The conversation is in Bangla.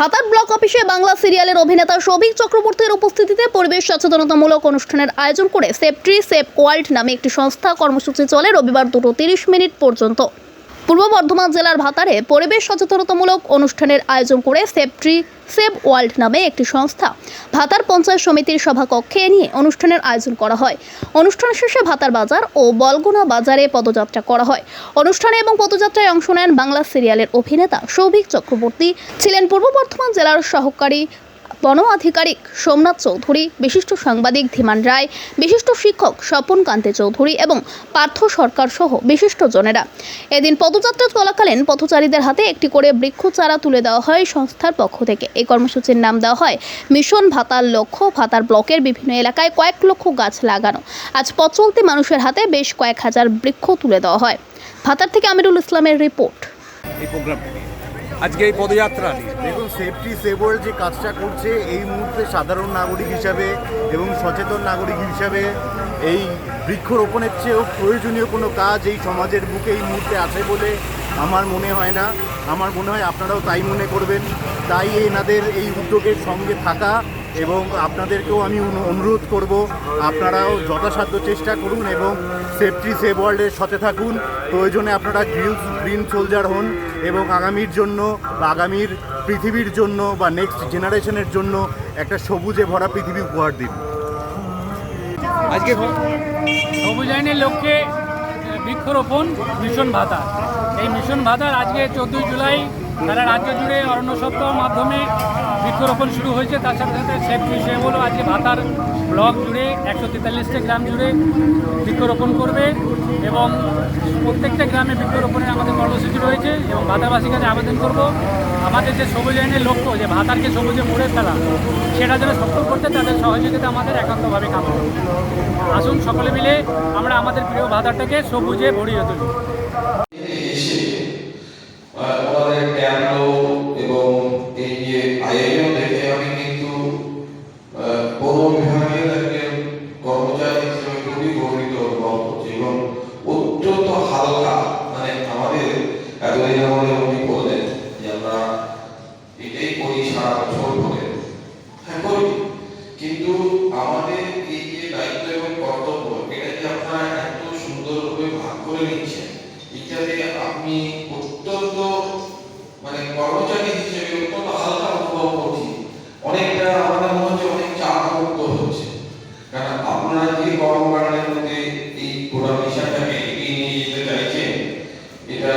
ভাতার ব্লক অফিসে বাংলা সিরিয়ালের অভিনেতা সৌভিক চক্রবর্তীর উপস্থিতিতে পরিবেশ সচেতনতামূলক অনুষ্ঠানের আয়োজন করে সেফট্রি সেফ ওয়ার্ল্ড নামে একটি সংস্থা কর্মসূচি চলে রবিবার দুটো তিরিশ মিনিট পর্যন্ত। পূর্ব বর্ধমান জেলার ভাতারে পরিবেশ সচেতনতামূলক অনুষ্ঠানের আয়োজন করে সেভ ট্রি সেভ ওয়ার্ল্ড নামে একটি সংস্থা ভাতার পঞ্চায়েত সমিতির সভাকক্ষে নিয়ে অনুষ্ঠানের আয়োজন করা হয়। অনুষ্ঠান শেষে ভাতার বাজার ও বলগুনা বাজারে পদযাত্রা করা হয়। অনুষ্ঠানে এবং পদযাত্রায় অংশ নেন বাংলা সিরিয়ালের অভিনেতা সৌভিক চক্রবর্তী, ছিলেন পূর্ব বর্ধমান জেলার সহকারী বন আধিকারিক সোমনাথ চৌধুরী, বিশিষ্ট সাংবাদিক ধীমান রায়, বিশিষ্ট শিক্ষক স্বপন কান্তি চৌধুরী এবং পার্থ সরকার সহ বিশিষ্ট জনেরা। এদিন পদযাত্রা চলাকালীন পথচারীদের হাতে একটি করে বৃক্ষ চারা তুলে দেওয়া হয় সংস্থার পক্ষ থেকে। এই কর্মসূচির নাম দেওয়া হয় মিশন ভাতার লক্ষ্য, ভাতার ব্লকের বিভিন্ন এলাকায় কয়েক লক্ষ গাছ লাগানো। আজ পথ চলতি মানুষের হাতে বেশ কয়েক হাজার বৃক্ষ তুলে দেওয়া হয়। ভাতার থেকে আমিরুল ইসলামের রিপোর্ট। এই আজকে এই পদযাত্রা। দেখুন সেফটি সেবল যে কাজটা করছে, এই মুহূর্তে সাধারণ নাগরিক হিসাবে এবং সচেতন নাগরিক হিসাবে এই বৃক্ষরোপণের চেয়েও প্রয়োজনীয় কোনো কাজ এই সমাজের বুকে এই মুহূর্তে আছে বলে আমার মনে হয় না। আমার মনে হয় আপনারাও তাই মনে করবেন। তাই এনাদের এই উদ্যোগের সঙ্গে থাকা এবং আপনাদেরকেও আমি অনুরোধ করব, আপনারাও যথাসাধ্য চেষ্টা করুন এবং সেফটি সেভ ওয়ার্ল্ডের সাথে থাকুন। প্রয়োজনে আপনারা গ্রিন গ্রিন সোলজার হন এবং আগামীর জন্য বা আগামীর পৃথিবীর জন্য বা নেক্সট জেনারেশনের জন্য একটা সবুজে ভরা পৃথিবী উপহার দিন। আজকে সবুজায়নের লক্ষ্যে বৃক্ষরোপণ মিশন ভাতা এই মিশন ভাতার আজকে চোদ্দোই জুলাই সারা রাজ্য জুড়ে অরণ্য সপ্তাহের মাধ্যমে বৃক্ষরোপণ শুরু হয়েছে। তার সাথে সাথে সেফ হলো আজকে ভাতার ব্লক জুড়ে একশো তেতাল্লিশটা গ্রাম জুড়ে বৃক্ষরোপণ করবে এবং প্রত্যেকটা গ্রামে বৃক্ষরোপণের আমাদের কর্মসূচি রয়েছে এবং ভাতাবাসীর কাছে আবেদন করব। আমাদের যে সবুজ আইনের লক্ষ্য, যে ভাতারকে সবুজে মুড়ে ফেলা, সেটা যেন সফল করতে তাদের সহযোগিতা আমাদের একান্তভাবে কামনা আসুন সকলে মিলে আমরা আমাদের প্রিয় ভাতারটাকে সবুজে ভরিয়ে তুলি। এই যে আয়োজন দেখে আমি কিন্তু পৌর বিভাগের একজন কর্মচারী হিসেবে খুবই গর্বিত অনুভব করছি এবং অত্যন্ত হালকা মানে আমাদের এতদিন আমাদের উনি বললেন যে আমরা এটাই করি সারা বছর ধরে। হ্যাঁ করি। কিন্তু আমাদের এই যে দায়িত্ব এবং কর্তব্য, এটা যে আপনারা এত সুন্দরভাবে ভাগ করে নিচ্ছেন, এটাতে আপনি অত্যন্ত মানে কর্মচারী আপনারা গরম কর্মকাণ্ডের মধ্যে এই প্রোগ্রাম হিসাবটাকে এগিয়ে নিয়ে যেতে চাইছেন এটা